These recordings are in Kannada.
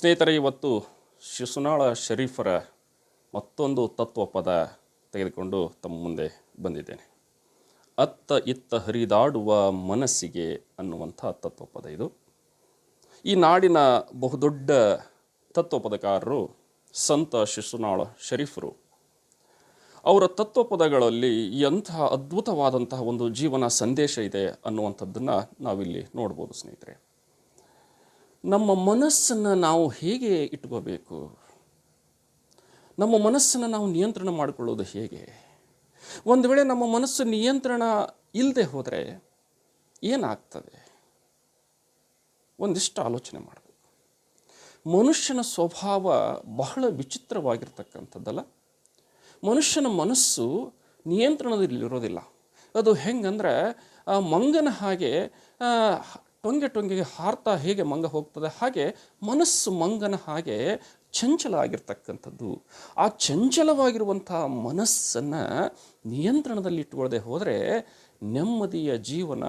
ಸ್ನೇಹಿತರೆ, ಇವತ್ತು ಶಿಶುನಾಳ ಶರೀಫರ ಮತ್ತೊಂದು ತತ್ವ ಪದ ತೆಗೆದುಕೊಂಡು ತಮ್ಮ ಮುಂದೆ ಬಂದಿದ್ದೇನೆ. ಅತ್ತ ಇತ್ತ ಹರಿದಾಡುವ ಮನಸ್ಸಿಗೆ ಅನ್ನುವಂಥ ತತ್ವಪದ ಇದು. ಈ ನಾಡಿನ ಬಹುದೊಡ್ಡ ತತ್ವಪದಕಾರರು ಸಂತ ಶಿಶುನಾಳ ಶರೀಫರು. ಅವರ ತತ್ವಪದಗಳಲ್ಲಿ ಎಂತಹ ಅದ್ಭುತವಾದಂತಹ ಒಂದು ಜೀವನ ಸಂದೇಶ ಇದೆ ಅನ್ನುವಂಥದ್ದನ್ನು ನಾವಿಲ್ಲಿ ನೋಡ್ಬೋದು ಸ್ನೇಹಿತರೆ. ನಮ್ಮ ಮನಸ್ಸನ್ನು ನಾವು ಹೇಗೆ ಇಟ್ಕೋಬೇಕು? ನಮ್ಮ ಮನಸ್ಸನ್ನು ನಾವು ನಿಯಂತ್ರಣ ಮಾಡಿಕೊಳ್ಳೋದು ಹೇಗೆ? ಒಂದು ವೇಳೆ ನಮ್ಮ ಮನಸ್ಸು ನಿಯಂತ್ರಣ ಇಲ್ಲದೆ ಹೋದರೆ ಏನಾಗ್ತದೆ? ಒಂದಿಷ್ಟು ಆಲೋಚನೆ ಮಾಡಬೇಕು. ಮನುಷ್ಯನ ಸ್ವಭಾವ ಬಹಳ ವಿಚಿತ್ರವಾಗಿರ್ತಕ್ಕಂಥದ್ದಲ್ಲ? ಮನುಷ್ಯನ ಮನಸ್ಸು ನಿಯಂತ್ರಣದಲ್ಲಿರೋದಿಲ್ಲ. ಅದು ಹೆಂಗಂದ್ರೆ ಮಂಗನ ಹಾಗೆ ಟೊಂಗೆ ಟೊಂಗೆಗೆ ಹಾರ್ತಾ ಹೇಗೆ ಮಂಗ ಹೋಗ್ತದೆ, ಹಾಗೆ ಮನಸ್ಸು ಮಂಗನ ಹಾಗೆ ಚಂಚಲ ಆಗಿರ್ತಕ್ಕಂಥದ್ದು ಆ ಚಂಚಲವಾಗಿರುವಂಥ ಮನಸ್ಸನ್ನು ನಿಯಂತ್ರಣದಲ್ಲಿ ಇಟ್ಕೊಳ್ಳದೆ ಹೋದರೆ ನೆಮ್ಮದಿಯ ಜೀವನ,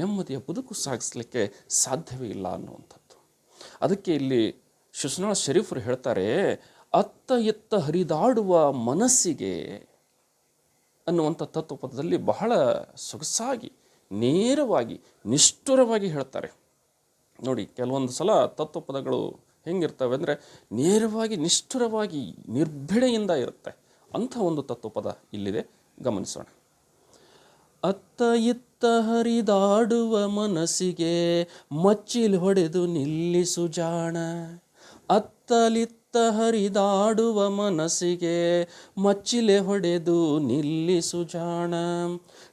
ನೆಮ್ಮದಿಯ ಬದುಕು ಸಾಗಿಸ್ಲಿಕ್ಕೆ ಸಾಧ್ಯವೇ ಇಲ್ಲ ಅನ್ನುವಂಥದ್ದು. ಅದಕ್ಕೆ ಇಲ್ಲಿ ಶುಸ್ನಾಳ ಶರೀಫರು ಹೇಳ್ತಾರೆ, ಅತ್ತ ಎತ್ತ ಹರಿದಾಡುವ ಮನಸ್ಸಿಗೆ ಅನ್ನುವಂಥ ತತ್ವಪದದಲ್ಲಿ ಬಹಳ ಸೊಗಸಾಗಿ ನೇರವಾಗಿ, ನಿಷ್ಠುರವಾಗಿ ಹೇಳ್ತಾರೆ. ನೋಡಿ, ಕೆಲವೊಂದು ಸಲ ತತ್ವ ಪದಗಳು ಹೆಂಗಿರ್ತವೆ ಅಂದರೆ ನೇರವಾಗಿ, ನಿಷ್ಠುರವಾಗಿ ನಿರ್ಭಿಡೆಯಿಂದ ಇರುತ್ತೆ. ಅಂಥ ಒಂದು ತತ್ವ ಪದ ಇಲ್ಲಿದೆ. ಗಮನಿಸೋಣ. ಅತ್ತ ಇತ್ತ ಹರಿದಾಡುವ ಮನಸ್ಸಿಗೆ ಮಚ್ಚಿಲ್ ಹೊಡೆದು ನಿಲ್ಲಿಸು ಜಾಣ. ಅತ್ತಲಿತ್ತ ಹರಿದಾಡುವ ಮನಸ್ಸಿಗೆ ಮಚ್ಚಿಲೆ ಹೊಡೆದು ನಿಲ್ಲಿಸು ಜಾಣ.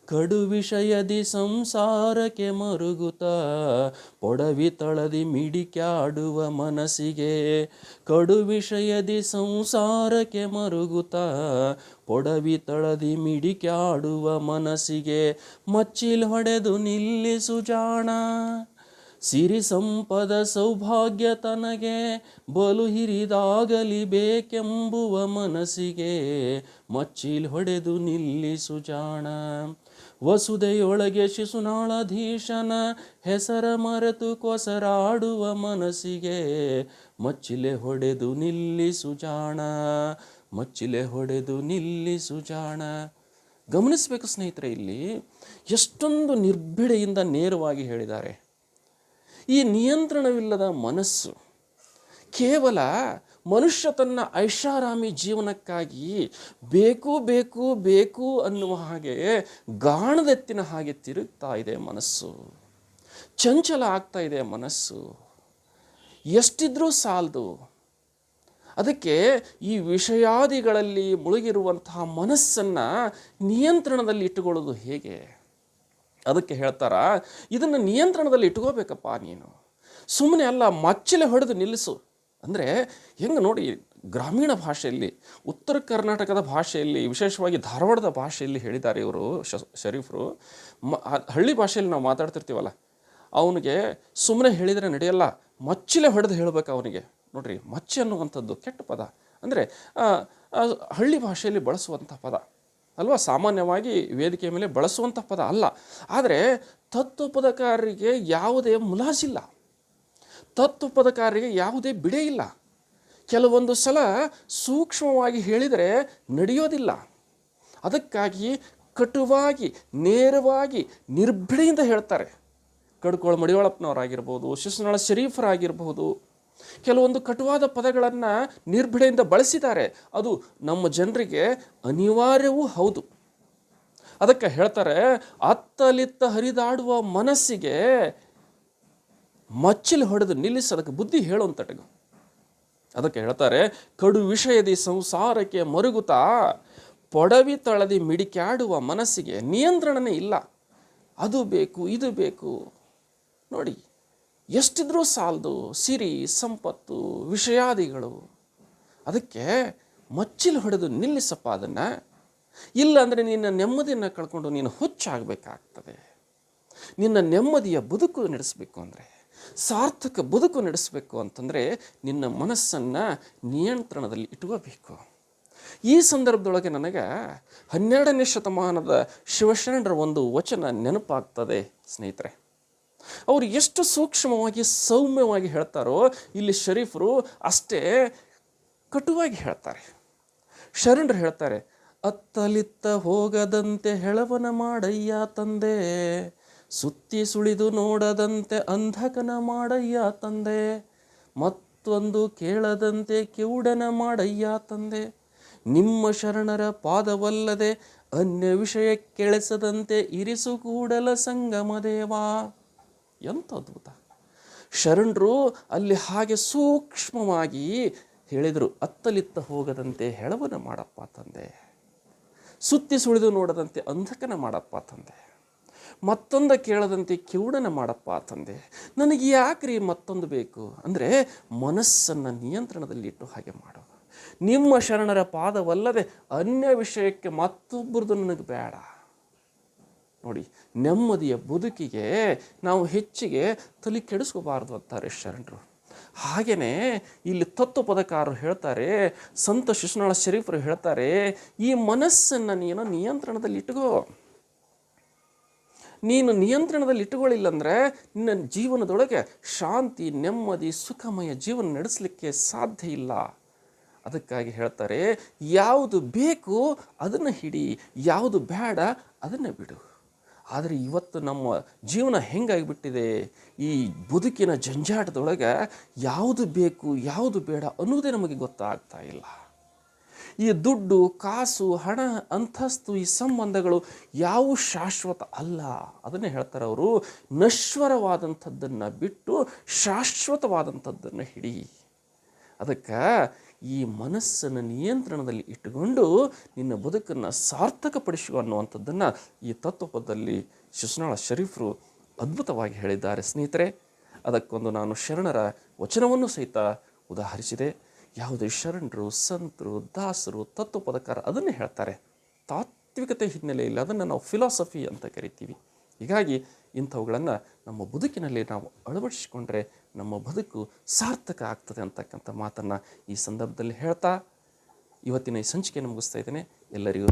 ಕಡು ವಿಷಯದಿ ಸಂಸಾರಕ್ಕೆ ಮರುಗುತ್ತ ಪೊಡವಿ ತಳದಿ ಮಿಡಿಕ್ಯಾಡುವ ಮನಸ್ಸಿಗೆ ಕಡು ವಿಷಯದಿ ಸಂಸಾರಕ್ಕೆ ಮರುಗುತ್ತ ಪೊಡವಿ ತಳದಿ ಮಿಡಿಕ್ಯಾಡುವ ಮನಸ್ಸಿಗೆ ಮಚ್ಚಿಲ್ ಹೊಡೆದು ನಿಲ್ಲಿಸು ಜಾಣ. ಸಿರಿ ಸಂಪದ ಸೌಭಾಗ್ಯ ತನಗೆ ಬಲು ಹಿರಿದಾಗಲಿ ಬೇಕೆಂಬುವ ಮನಸ್ಸಿಗೆ ಮಚ್ಚಿಲ್ ಹೊಡೆದು ನಿಲ್ಲಿಸು ಜಾಣ. ವಸುದೆಯೊಳಗೆ ಶಿಶುನಾಳಧೀಶನ ಹೆಸರ ಮರೆತು ಕೊಸರಾಡುವ ಮನಸ್ಸಿಗೆ ಮಚ್ಚಿಲೆ ಹೊಡೆದು ನಿಲ್ಲಿಸು ಜಾಣ. ಮಚ್ಚಿಲೆ ಹೊಡೆದು ನಿಲ್ಲಿಸು ಜಾಣ. ಗಮನಿಸಬೇಕು ಸ್ನೇಹಿತರೆ, ಇಲ್ಲಿ ಎಷ್ಟೊಂದು ನಿರ್ಭಿಡೆಯಿಂದ ನೇರವಾಗಿ ಹೇಳಿದ್ದಾರೆ. ಈ ನಿಯಂತ್ರಣವಿಲ್ಲದ ಮನಸ್ಸು ಕೇವಲ ಮನುಷ್ಯ ತನ್ನ ಐಷಾರಾಮಿ ಜೀವನಕ್ಕಾಗಿ ಬೇಕು ಬೇಕು ಬೇಕು ಅನ್ನುವ ಹಾಗೆ ಗಾಣದೆತ್ತಿನ ಹಾಗೆ ತಿರುಗ್ತಾ ಇದೆ ಮನಸ್ಸು. ಚಂಚಲ ಆಗ್ತಾ ಇದೆ ಮನಸ್ಸು. ಎಷ್ಟಿದ್ರೂ ಸಾಲದು. ಅದಕ್ಕೆ ಈ ವಿಷಯಾದಿಗಳಲ್ಲಿ ಮುಳುಗಿರುವಂತಹ ಮನಸ್ಸನ್ನು ನಿಯಂತ್ರಣದಲ್ಲಿ ಇಟ್ಟುಕೊಳ್ಳೋದು ಹೇಗೆ? ಅದಕ್ಕೆ ಹೇಳ್ತಾರ, ಇದನ್ನು ನಿಯಂತ್ರಣದಲ್ಲಿ ಇಟ್ಕೋಬೇಕಪ್ಪ ನೀನು. ಸುಮ್ಮನೆ ಅಲ್ಲ, ಮಚ್ಚಲೆ ಹೊಡೆದು ನಿಲ್ಲಿಸು. ಅಂದರೆ ಹೆಂಗೆ ನೋಡಿ, ಗ್ರಾಮೀಣ ಭಾಷೆಯಲ್ಲಿ, ಉತ್ತರ ಕರ್ನಾಟಕದ ಭಾಷೆಯಲ್ಲಿ, ವಿಶೇಷವಾಗಿ ಧಾರವಾಡದ ಭಾಷೆಯಲ್ಲಿ ಹೇಳಿದ್ದಾರೆ ಇವರು ಶರೀಫರು. ಮ ಹಳ್ಳಿ ಭಾಷೆಯಲ್ಲಿ ನಾವು ಮಾತಾಡ್ತಿರ್ತೀವಲ್ಲ, ಅವನಿಗೆ ಸುಮ್ಮನೆ ಹೇಳಿದರೆ ನಡೆಯಲ್ಲ, ಮಚ್ಚಲೆ ಹೊಡೆದು ಹೇಳಬೇಕು ಅವನಿಗೆ. ನೋಡ್ರಿ, ಮಚ್ಚೆ ಅನ್ನುವಂಥದ್ದು ಕೆಟ್ಟ ಪದ. ಅಂದರೆ ಹಳ್ಳಿ ಭಾಷೆಯಲ್ಲಿ ಬಳಸುವಂಥ ಪದ. ಅಲ್ವಾ? ಸಾಮಾನ್ಯವಾಗಿ ವೇದಿಕೆ ಮೇಲೆ ಬಳಸುವಂಥ ಪದ ಅಲ್ಲ. ಆದರೆ ತತ್ವಪದಕಾರರಿಗೆ ಯಾವುದೇ ಮುಲಾಜಿಲ್ಲ ತತ್ವಪದಕಾರರಿಗೆ ಯಾವುದೇ ಬಿಡೆ ಇಲ್ಲ. ಕೆಲವೊಂದು ಸಲ ಸೂಕ್ಷ್ಮವಾಗಿ ಹೇಳಿದರೆ ನಡೆಯೋದಿಲ್ಲ. ಅದಕ್ಕಾಗಿ ಕಟುವಾಗಿ, ನೇರವಾಗಿ, ನಿರ್ಭಿಡೆಯಿಂದ ಹೇಳ್ತಾರೆ. ಕಡ್ಕೋಳ ಮಡಿವಾಳಪ್ಪನವರಾಗಿರ್ಬೋದು, ಶಿಶುನಾಳ ಶರೀಫರಾಗಿರ್ಬೋದು ಕೆಲವೊಂದು ಕಟುವಾದ ಪದಗಳನ್ನು ನಿರ್ಭಿಡೆಯಿಂದ ಬಳಸಿದ್ದಾರೆ. ಅದು ನಮ್ಮ ಜನರಿಗೆ ಅನಿವಾರ್ಯವೂ ಹೌದು. ಅದಕ್ಕೆ ಹೇಳ್ತಾರೆ, ಅತ್ತಲಿತ್ತ ಹರಿದಾಡುವ ಮನಸ್ಸಿಗೆ ಮಚ್ಚಲು ಹೊಡೆದು ನಿಲ್ಲಿಸಿ, ಅದಕ್ಕೆ ಬುದ್ಧಿ ಹೇಳುವಂತಟಗು. ಅದಕ್ಕೆ ಹೇಳ್ತಾರೆ, ಕಡು ವಿಷಯದಿ ಸಂಸಾರಕ್ಕೆ ಮರುಗುತ್ತಾ, ಪೊಡವಿ ತಳದಿ ಮಿಡಿಕ್ಯಾಡುವ ಮನಸ್ಸಿಗೆ ನಿಯಂತ್ರಣನೇ ಇಲ್ಲ. ಅದು ಬೇಕು, ಇದು ಬೇಕು. ನೋಡಿ ಎಷ್ಟಿದ್ರೂ ಸಾಲದು, ಸಿರಿ, ಸಂಪತ್ತು, ವಿಷಯಾದಿಗಳು. ಅದಕ್ಕೆ ಮಚ್ಚಿಲು ಹೊಡೆದು ನಿಲ್ಲಿಸಪ್ಪ ಅದನ್ನು. ಇಲ್ಲ ಅಂದರೆ ನಿನ್ನ ನೆಮ್ಮದಿಯನ್ನು ಕಳ್ಕೊಂಡು ನೀನು ಹುಚ್ಚಾಗಬೇಕಾಗ್ತದೆ. ನಿನ್ನ ನೆಮ್ಮದಿಯ ಬದುಕು ನಡೆಸಬೇಕು ಅಂದರೆ, ಸಾರ್ಥಕ ಬದುಕು ನಡೆಸಬೇಕು ಅಂತಂದರೆ ನಿನ್ನ ಮನಸ್ಸನ್ನು ನಿಯಂತ್ರಣದಲ್ಲಿ ಇಟ್ಕೋಬೇಕು. ಈ ಸಂದರ್ಭದೊಳಗೆ ನನಗೆ ಹನ್ನೆರಡನೇ ಶತಮಾನದ ಶಿವಶರಣರ ಒಂದು ವಚನ ನೆನಪಾಗ್ತದೆ ಸ್ನೇಹಿತರೆ. ಅವರು ಎಷ್ಟು ಸೂಕ್ಷ್ಮವಾಗಿ, ಸೌಮ್ಯವಾಗಿ ಹೇಳ್ತಾರೋ, ಇಲ್ಲಿ ಶರೀಫರು ಅಷ್ಟೇ ಕಟುವಾಗಿ ಹೇಳ್ತಾರೆ. ಶರಣರು ಹೇಳ್ತಾರೆ, ಅತ್ತಲಿತ್ತ ಹೋಗದಂತೆ ಹೆಳವನ ಮಾಡಯ್ಯ ತಂದೆ, ಸುತ್ತಿ ಸುಳಿದು ನೋಡದಂತೆ ಅಂಧಕನ ಮಾಡಯ್ಯ ತಂದೆ, ಮತ್ತೊಂದು ಕೇಳದಂತೆ ಕಿವುಡನ ಮಾಡಯ್ಯ ತಂದೆ, ನಿಮ್ಮ ಶರಣರ ಪಾದವಲ್ಲದೆ ಅನ್ಯ ವಿಷಯ ಕೆಳಸದಂತೆ ಇರಿಸು ಕೂಡಲ ಸಂಗಮದೇವಾ ಎಂಥ ಅದ್ಭುತ. ಶರಣರು ಅಲ್ಲಿ ಹಾಗೆ ಸೂಕ್ಷ್ಮವಾಗಿ ಹೇಳಿದರು, ಅತ್ತಲಿತ್ತ ಹೋಗದಂತೆ ಹೆಳವನ ಮಾಡಪ್ಪ ತಂದೆ. ಸುತ್ತಿ ಸುಳಿದು ನೋಡದಂತೆ ಅಂಧಕನ ಮಾಡಪ್ಪ ತಂದೆ. ಮತ್ತೊಂದು ಕೇಳದಂತೆ ಕಿವುಡನ ಮಾಡಪ್ಪ ತಂದೆ. ನನಗೆ ಯಾಕ್ರಿ ಮತ್ತೊಂದು ಬೇಕು? ಅಂದರೆ ಮನಸ್ಸನ್ನು ನಿಯಂತ್ರಣದಲ್ಲಿಟ್ಟು ಹಾಗೆ ಮಾಡು. ನಿಮ್ಮ ಶರಣರ ಪಾದವಲ್ಲದೆ ಅನ್ಯ ವಿಷಯಕ್ಕೆ ಮತ್ತೊಬ್ಬರದು ನನಗೆ ಬೇಡ. ನೋಡಿ, ನೆಮ್ಮದಿಯ ಬದುಕಿಗೆ ನಾವು ಹೆಚ್ಚಿಗೆ ತಲೆ ಕೆಡಿಸ್ಕೋಬಾರ್ದು ಅಂತಾರೆ ಶರಣರು ಹಾಗೆಯೇ ಇಲ್ಲಿ ತತ್ವ ಪದಕಾರರು ಹೇಳ್ತಾರೆ, ಸಂತ ಶಿಶುನಾಳ ಶರೀಫರು ಹೇಳ್ತಾರೆ, ಈ ಮನಸ್ಸನ್ನು ನೀನು ನಿಯಂತ್ರಣದಲ್ಲಿ ಇಟ್ಕೋ. ನೀನು ನಿಯಂತ್ರಣದಲ್ಲಿ ಇಟ್ಟುಕೊಳ್ಳಿಲ್ಲ ಅಂದರೆ ನಿನ್ನ ಜೀವನದೊಳಗೆ ಶಾಂತಿ, ನೆಮ್ಮದಿ, ಸುಖಮಯ ಜೀವನ ನಡೆಸಲಿಕ್ಕೆ ಸಾಧ್ಯ ಇಲ್ಲ. ಅದಕ್ಕಾಗಿ ಹೇಳ್ತಾರೆ, ಯಾವುದು ಬೇಕು ಅದನ್ನು ಹಿಡಿ, ಯಾವುದು ಬೇಡ ಅದನ್ನು ಬಿಡು. ಆದರೆ ಇವತ್ತು ನಮ್ಮ ಜೀವನ ಹೆಂಗಾಗಿಬಿಟ್ಟಿದೆ? ಈ ಬದುಕಿನ ಜಂಜಾಟದೊಳಗೆ ಯಾವುದು ಬೇಕು, ಯಾವುದು ಬೇಡ ಅನ್ನೋದೇ ನಮಗೆ ಗೊತ್ತಾಗ್ತಾ ಇಲ್ಲ. ಈ ದುಡ್ಡು, ಕಾಸು, ಹಣ, ಅಂತಸ್ತು, ಈ ಸಂಬಂಧಗಳು ಯಾವ ಶಾಶ್ವತ ಅಲ್ಲ? ಅದನ್ನೇ ಹೇಳ್ತಾರೆ ಅವರು, ನಶ್ವರವಾದಂಥದ್ದನ್ನು ಬಿಟ್ಟು ಶಾಶ್ವತವಾದಂಥದ್ದನ್ನು ಹಿಡಿ. ಅದಕ್ಕೆ ಈ ಮನಸ್ಸನ್ನು ನಿಯಂತ್ರಣದಲ್ಲಿ ಇಟ್ಟುಕೊಂಡು ನಿನ್ನ ಬದುಕನ್ನು ಸಾರ್ಥಕಪಡಿಸುವ ಅನ್ನುವಂಥದ್ದನ್ನು ಈ ತತ್ವಪದಲ್ಲಿ ಶಿಶುನಾಳ ಶರೀಫರು ಅದ್ಭುತವಾಗಿ ಹೇಳಿದ್ದಾರೆ. ಸ್ನೇಹಿತರೆ, ಅದಕ್ಕೊಂದು ನಾನು ಶರಣರ ವಚನವನ್ನು ಸಹಿತ ಉದಾಹರಿಸಿದೆ. ಯಾವುದೇ ಶರಣರು, ಸಂತರು, ದಾಸರು, ತತ್ವಪದಕಾರ ಅದನ್ನೇ ಹೇಳ್ತಾರೆ. ತಾತ್ವಿಕತೆ ಹಿನ್ನೆಲೆಯಲ್ಲಿ ಅದನ್ನು ನಾವು ಫಿಲಾಸಫಿ ಅಂತ ಕರಿತೀವಿ. ಹೀಗಾಗಿ ಇಂಥವುಗಳನ್ನು ನಮ್ಮ ಬದುಕಿನಲ್ಲಿ ನಾವು ಅಳವಡಿಸಿಕೊಂಡ್ರೆ ನಮ್ಮ ಬದುಕು ಸಾರ್ಥಕ ಆಗ್ತದೆ ಅಂತಕ್ಕಂಥ ಮಾತನ್ನು ಈ ಸಂದರ್ಭದಲ್ಲಿ ಹೇಳ್ತಾ ಇವತ್ತಿನ ಈ ಸಂಚಿಕೆಯನ್ನು ಮುಗಿಸ್ತಾ ಇದ್ದೇನೆ. ಎಲ್ಲರಿಗೂ